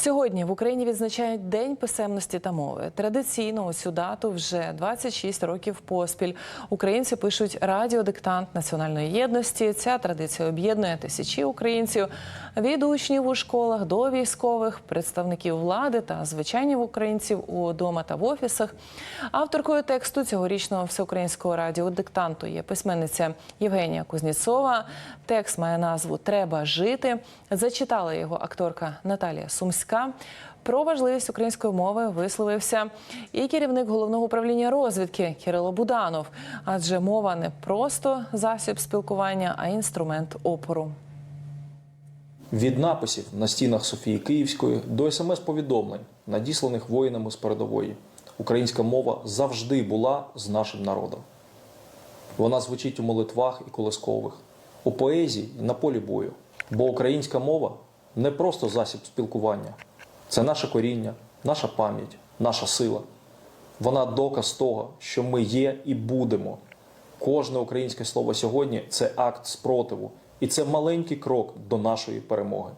Сьогодні в Україні відзначають День писемності та мови. Традиційно у цю дату вже 26 років поспіль. Українці пишуть радіодиктант національної єдності. Ця традиція об'єднує тисячі українців від учнів у школах до військових, представників влади та звичайних українців удома та в офісах. Авторкою тексту цьогорічного всеукраїнського радіодиктанту є письменниця Євгенія Кузніцова. Текст має назву Треба жити. Зачитала його акторка Наталія Сумська. Про важливість української мови висловився і керівник головного управління розвідки Кирило Буданов. Адже мова не просто засіб спілкування, а інструмент опору. Від написів на стінах Софії Київської до смс-повідомлень, надісланих воїнами з передової, українська мова завжди була з нашим народом. Вона звучить у молитвах і колискових, у поезії і на полі бою. Бо українська мова не просто засіб спілкування, це наше коріння, наша пам'ять, наша сила. Вона доказ того, що ми є і будемо. Кожне українське слово сьогодні це акт спротиву, і це маленький крок до нашої перемоги.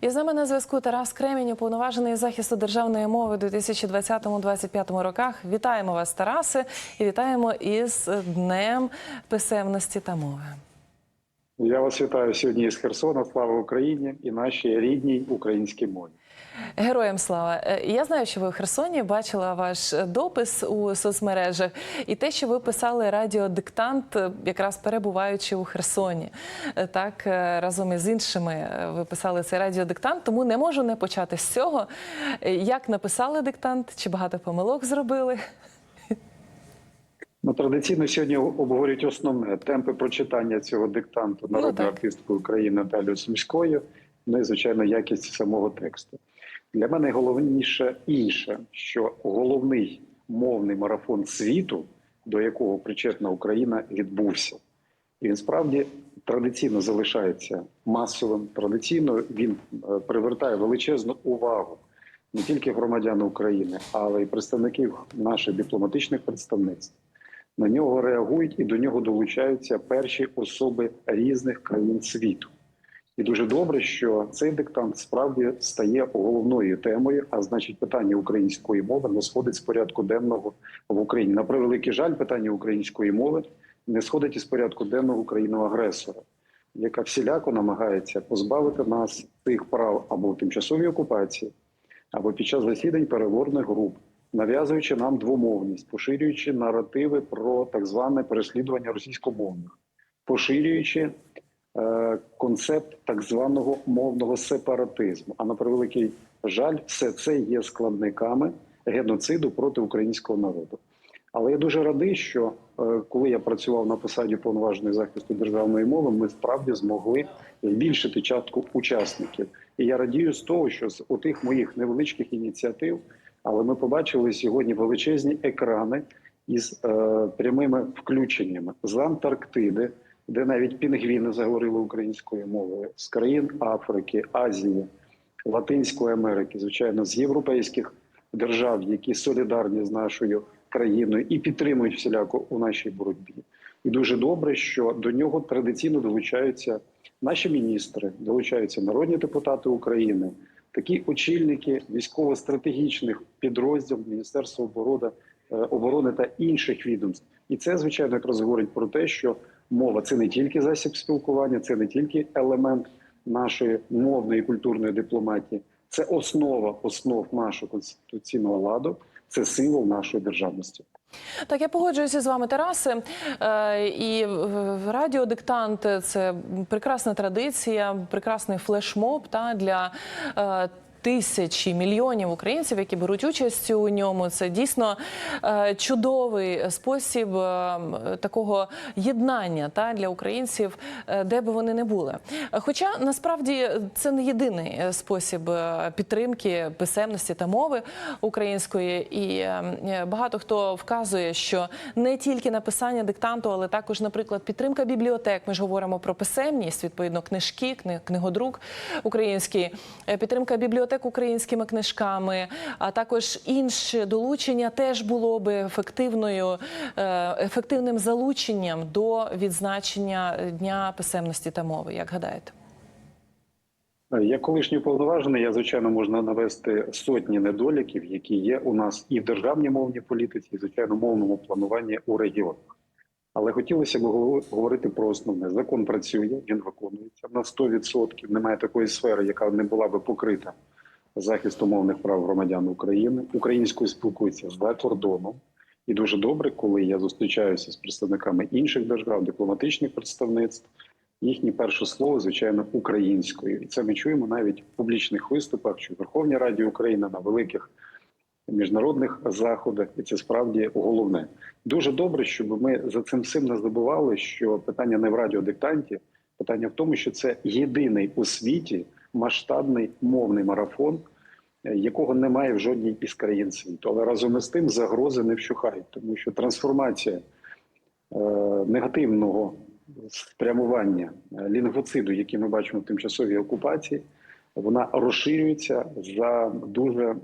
І з нами на зв'язку Тарас Кремінь, уповноважений захисту державної мови у 2020-2025 роках. Вітаємо вас, Тарасе, і вітаємо із Днем писемності та мови. Я вас вітаю сьогодні із Херсона. Слава Україні і нашій рідній українській мові. Героям слава! Е, Я знаю, що ви в Херсоні бачила ваш допис у соцмережах і те, що ви писали радіодиктант, е, якраз перебуваючи у Херсоні. Е, Так разом із іншими ви писали цей радіодиктант, тому не можу не почати з цього. Як написали диктант, чи багато помилок зробили? Ну, традиційно сьогодні обговорюють основне темпи прочитання цього диктанту народної так. артистки України Наталією Сумською, ну і звичайно якість самого тексту. Для мене головніше інше, що головний мовний марафон світу, до якого причетна Україна, відбувся. І він справді традиційно залишається масовим. Традиційно він е, привертає величезну увагу не тільки громадян України, але й представників наших дипломатичних представництв. На нього реагують і до нього долучаються перші особи різних країн світу. І дуже добре, що цей диктант справді стає головною темою, а значить, питання української мови не сходить з порядку денного в Україні. На превеликий жаль, питання української мови не сходить із порядку денного країну-агресора, яка всіляко намагається позбавити нас тих прав або в тимчасовій окупації, або під час засідань переговорних груп, нав'язуючи нам двомовність, поширюючи наративи про так зване переслідування російськомовних, поширюючи е, концепт так званого мовного сепаратизму. А на превеликий жаль, все це є складниками геноциду проти українського народу. Але я дуже радий, що е, коли я працював на посаді повноваженої захисту державної мови, ми справді змогли збільшити частку учасників. І я радію з того, що з отих моїх невеличких ініціатив, але ми побачили сьогодні величезні екрани із е, прямими включеннями з Антарктиди, де навіть пінгвіни заговорили українською мовою, з країн Африки, Азії, Латинської Америки, звичайно, з європейських держав, які солідарні з нашою країною і підтримують всіляко у нашій боротьбі. І дуже добре, що до нього традиційно долучаються наші міністри, долучаються народні депутати України, такі очільники військово-стратегічних підрозділів Міністерства оборони, е, оборони та інших відомств. І це звичайно якраз говорить про те, що мова це не тільки засіб спілкування, це не тільки елемент нашої мовної і культурної дипломатії, це основа основ нашого конституційного ладу, це символ нашої державності. Так, я погоджуюся з вами, Тарасе. Е, І е, радіодиктант це прекрасна традиція, прекрасний флешмоб та для. Тисячі мільйонів українців, які беруть участь у ньому, це дійсно е, чудовий спосіб е, такого єднання та для українців, е, де би вони не були. Хоча насправді це не єдиний спосіб підтримки писемності та мови української, і багато хто вказує, що не тільки написання диктанту, але також, наприклад, підтримка бібліотек. Ми ж говоримо про писемність, відповідно, книжки, кни- книгодрук український, підтримка бібліотек українськими книжками, а також інше долучення теж було би ефективною, е, ефективним залученням до відзначення Дня писемності та мови. Як гадаєте? Як колишній уповноважений, я звичайно можна навести сотні недоліків, які є у нас і в державній мовній політиці, і звичайно мовному плануванні у регіонах. Але хотілося б говор- говорити про основне. Закон працює, він виконується на 100%. Немає такої сфери, яка не була би покрита захисту мовних прав громадян України. Українською спілкуються за кордоном. І дуже добре, коли я зустрічаюся з представниками інших держав, дипломатичних представництв. Їхнє перше слово, звичайно, українською, і це ми чуємо навіть в публічних виступах, чи в Верховній Раді України на великих міжнародних заходах, і це справді головне. Дуже добре, щоб ми за цим всім не забували, що питання не в радіодиктанті, питання в тому, що це єдиний у світі масштабний мовний марафон, е, якого немає в жодній із країн світу. Але разом із тим загрози не вщухають, тому що трансформація е, негативного спрямування е, лінгвоциду, який ми бачимо в тимчасовій окупації, вона розширюється за дуже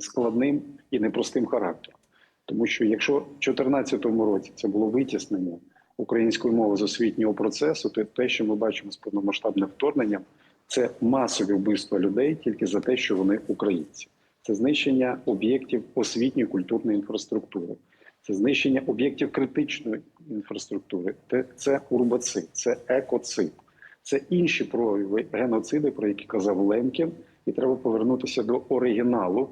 складним і непростим характером. Тому що якщо в 2014 році це було витіснення української мови з освітнього процесу, то те, що ми бачимо з повномасштабним вторгненням, це масові вбивства людей тільки за те, що вони українці. Це знищення об'єктів освітньої культурної інфраструктури, це знищення об'єктів критичної інфраструктури, це, урбацид, це екоцид, це інші прояви геноциди, про які казав Лемкін, і треба повернутися до оригіналу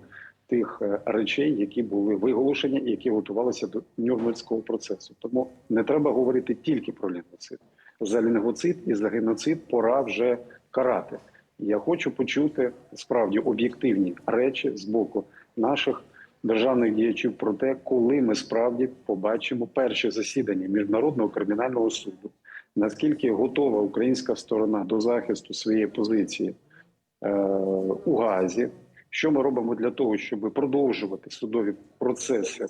тих е, речей, які були виголошені і які готувалися до Нюрнберзького процесу. Тому не треба говорити тільки про лінгвоцид. За лінгвоцид і за геноцид пора вже карати. Я хочу почути справді об'єктивні речі з боку наших державних діячів про те, коли ми справді побачимо перше засідання міжнародного кримінального суду, наскільки готова українська сторона до захисту своєї позиції е, у Газі. Що ми робимо для того, щоб продовжувати судові процеси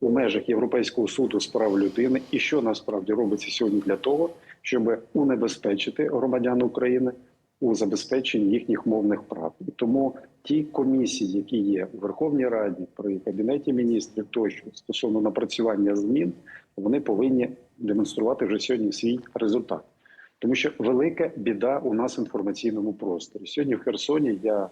у межах Європейського суду з прав людини, і що насправді робиться сьогодні для того, щоб унебезпечити громадян України у забезпеченні їхніх мовних прав. І тому ті комісії, які є у Верховній Раді при кабінеті міністрів, тощо стосовно напрацювання змін, вони повинні демонструвати вже сьогодні свій результат. Тому що велика біда у нас в інформаційному просторі. Сьогодні в Херсоні я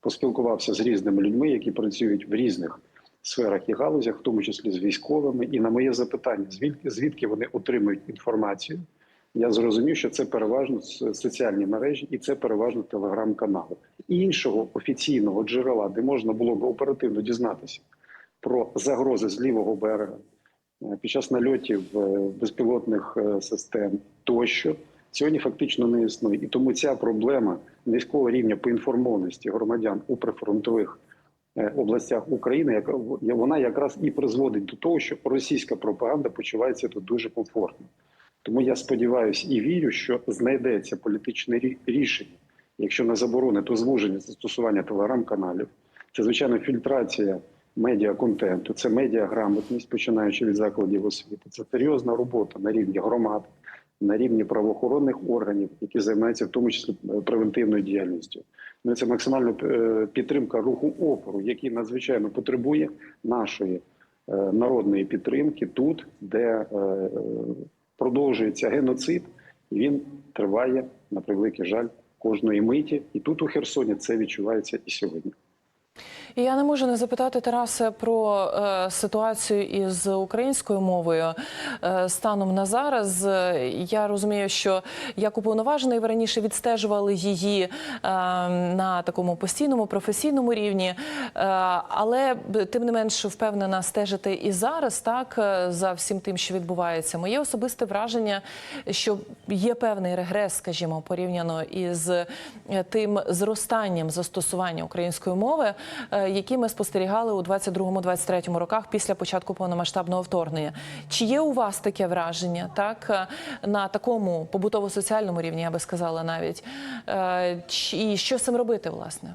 поспілкувався з різними людьми, які працюють в різних сферах і галузях, в тому числі з військовими. І на моє запитання, звідки звідки вони отримують інформацію, я зрозумів, що це переважно соціальні мережі і це переважно телеграм-канали. Іншого офіційного джерела, де можна було б оперативно дізнатися про загрози з лівого берега е, під час нальотів е, безпілотних е, систем тощо. Сьогодні фактично не існує, і тому ця проблема низького рівня поінформованості громадян у прифронтових областях України, яка вона якраз і призводить до того, що російська пропаганда почувається тут дуже комфортно. Тому я сподіваюся і вірю, що знайдеться політичне рішення, якщо не заборони, то звуження застосування телеграм-каналів. Це звичайно фільтрація медіаконтенту, це медіаграмотність, починаючи від закладів освіти. Це серйозна робота на рівні громад, на рівні правоохоронних органів, які займаються в тому числі е, превентивною діяльністю. Ну, це максимальна е, підтримка руху опору, який надзвичайно потребує нашої е, народної підтримки тут, де продовжується геноцид, і він триває на превеликий жаль кожної миті. І тут у Херсоні це відчувається і сьогодні. І я не можу не запитати Тарасе про е, ситуацію із українською мовою е, станом на зараз. Я розумію, що як уповноважений ви раніше відстежували її е, на такому постійному професійному рівні, е, але тим не менш впевнена стежити і зараз, так е, за всім тим, що відбувається. Моє особисте враження, що є певний регрес, скажімо, порівняно із е, тим зростанням застосування української мови, е, які ми спостерігали у 22-23 роках після початку повномасштабного вторгнення. Чи є у вас таке враження, так е, на такому побутово-соціальному рівні, я би сказала навіть, Е, і що з цим робити, власне?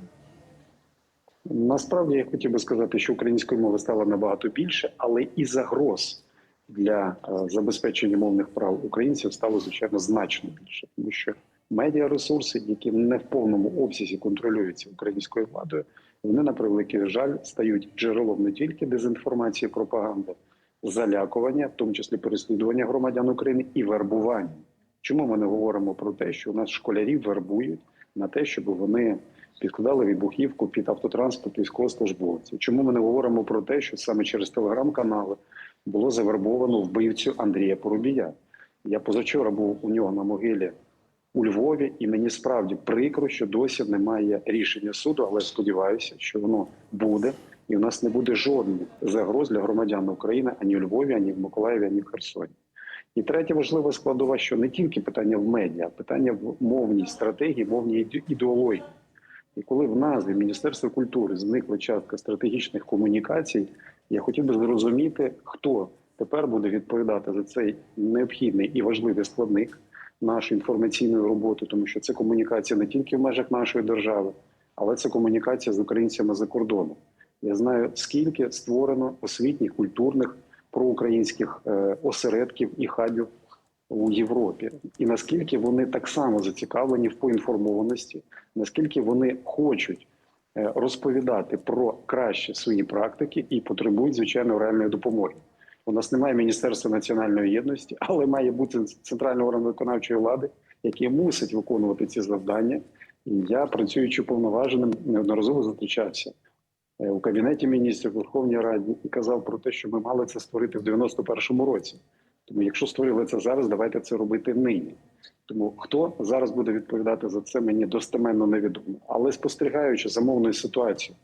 Насправді я хотів би сказати, що української мови стало набагато більше, але і загроз для е, забезпечення мовних прав українців стало звичайно значно більше, тому що медіаресурси, які не в повному обсязі контролюються українською владою, вони на превеликий жаль стають джерелом не тільки дезінформації, пропаганди, залякування, в тому числі переслідування громадян України і вербування. Чому ми не говоримо про те, що у нас школярів вербують на те, щоб вони підкладали вибухівку під автотранспорт військовослужбовців. Чому ми не говоримо про те, що саме через телеграм-канали було завербовано вбивцю Андрія Поробія? Я позавчора був у нього на могилі у Львові, і мені справді прикро, що досі немає рішення суду, але сподіваюся, що воно буде, і у нас не буде жодних загроз для громадян України ані у Львові, ані в Миколаєві, ані в Херсоні. І третя важлива складова, що не тільки питання в медіа, а питання в мовній стратегії, мовній ідеології. І коли в назві Міністерства культури зникла частка стратегічних комунікацій, я хотів би зрозуміти, хто тепер буде відповідати за цей необхідний і важливий складник нашої інформаційної роботи, тому що це комунікація не тільки в межах нашої держави, але це комунікація з українцями за кордоном. Я знаю, скільки створено освітніх, культурних, проукраїнських е, осередків і хабів у Європі, і наскільки вони так само зацікавлені в поінформованості, наскільки вони хочуть е, розповідати про кращі свої практики і потребують звичайно реальної допомоги. У нас немає міністерства національної єдності, але має бути центральний орган виконавчої влади, який мусить виконувати ці завдання. І я, працюючи повноваженим, неодноразово зустрічався е, у кабінеті міністрів Верховній Раді і казав про те, що ми мали це створити в 91-му році. Тому, якщо створили це зараз, давайте це робити нині. Тому хто зараз буде відповідати за це, мені достеменно невідомо. Але спостерігаючи за мовною ситуацією,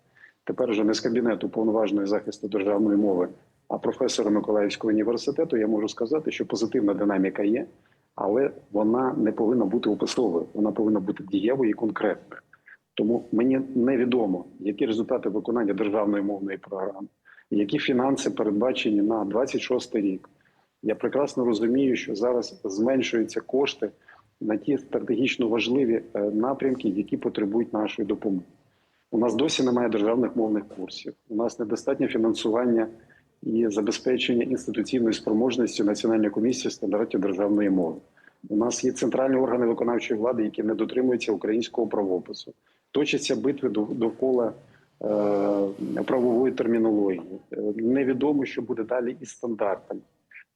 тепер вже не з кабінету повноваженої захисту державної мови, а професора Миколаївського університету, я можу сказати, що позитивна динаміка є, але вона не повинна бути описовою, вона повинна бути дієвою і конкретною. Тому мені невідомо, які результати виконання державної мовної програми, які фінанси передбачені на 26 рік. Я прекрасно розумію, що зараз зменшуються кошти на ті стратегічно важливі е, напрямки, які потребують нашої допомоги. У нас досі немає державних мовних курсів. У нас недостатнє фінансування і забезпечення інституційної спроможності Національної комісії стандартів державної мови. У нас є центральні органи виконавчої влади, які не дотримуються українського правопису. Точаться битви довкола е, правової термінології. Е, Невідомо, що буде далі із стандартами.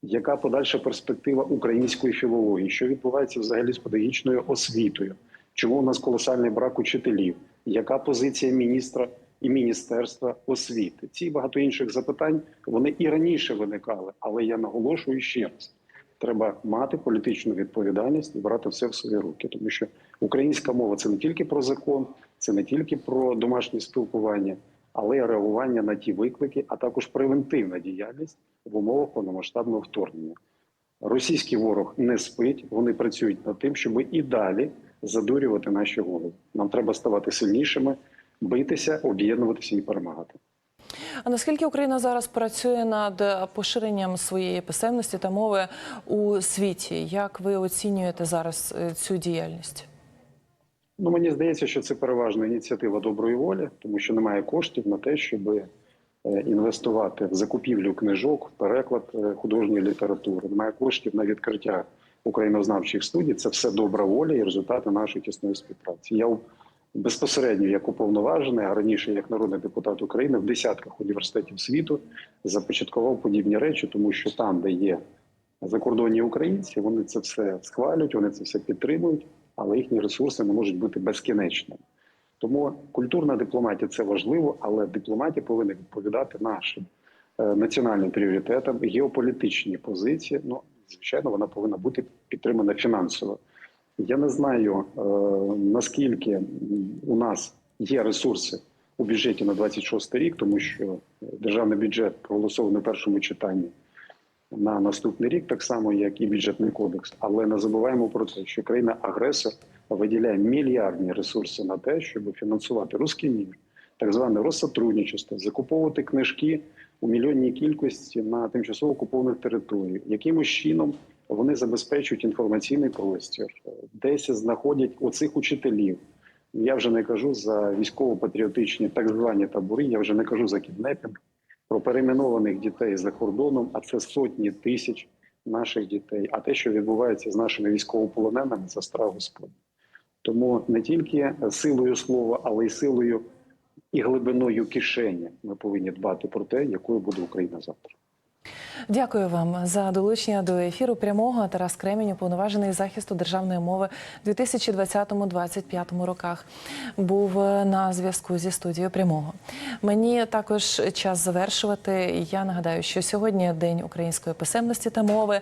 Яка подальша перспектива української філології? Що відбувається взагалі з педагогічною освітою? Чому у нас колосальний брак учителів? Яка позиція міністра і міністерства освіти? Ці багато інших запитань вони і раніше виникали, але я наголошую ще раз: треба мати політичну відповідальність і брати все в свої руки, тому що українська мова це не тільки про закон, це не тільки про домашнє спілкування, але й реагування на ті виклики, а також превентивна діяльність в умовах повномасштабного вторгнення. Російський ворог не спить, вони працюють над тим, щоб і далі задурювати наші голови. Нам треба ставати сильнішими, битися, об'єднуватися і перемагати. А наскільки Україна зараз працює над поширенням своєї писемності та мови у світі? Як ви оцінюєте зараз е, цю діяльність? Ну мені здається, що це переважно ініціатива доброї волі, тому що немає коштів на те, щоб е, інвестувати в закупівлю книжок, в переклад е, художньої літератури. Немає коштів на відкриття українознавчих студій. Це все добра воля і результати нашої тісної співпраці. Я безпосередньо як уповноважений, а раніше як народний депутат України в десятках університетів світу започаткував подібні речі, тому що там, де є закордонні українці, вони це все схвалюють, вони це все підтримують, але їхні ресурси не можуть бути безкінечними. Тому культурна дипломатія це важливо, але дипломатія повинна відповідати нашим е, національним пріоритетам, геополітичні позиції. Ну, звичайно, вона повинна бути підтримана фінансово. Я не знаю е, наскільки у нас є ресурси у бюджеті на 26 рік, тому що державний бюджет проголосований в першому читанні на наступний рік, так само як і бюджетний кодекс. Але не забуваємо про те, що країна-агресор виділяє мільярдні ресурси на те, щоб фінансувати русський мір, так зване розсотрудничество, закуповувати книжки у мільйонній кількості на тимчасово окупованих територіях. Якимось чином вони забезпечують інформаційний простір, десь знаходять оцих учителів. Я вже не кажу за військово-патріотичні так звані табори, я вже не кажу за кіднепінг, про перейменованих дітей за кордоном, а це сотні тисяч наших дітей. А те, що відбувається з нашими військовополоненими, це страх Господь. Тому не тільки силою слова, але й силою і глибиною кишені ми повинні дбати про те, якою буде Україна завтра. Дякую вам за долучення до ефіру прямого. Тарас Кремінь, уповноважений захисту державної мови у 2020-2025 роках, був на зв'язку зі студією прямого. Мені також час завершувати. Я нагадаю, що сьогодні день української писемності та мови,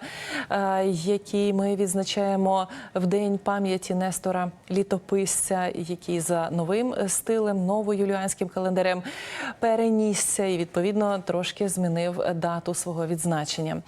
е, який ми відзначаємо в день пам'яті Нестора Літописця, який за новим стилем, новоюліанським календарем перенісся і відповідно трошки змінив дату свого відзначення значення.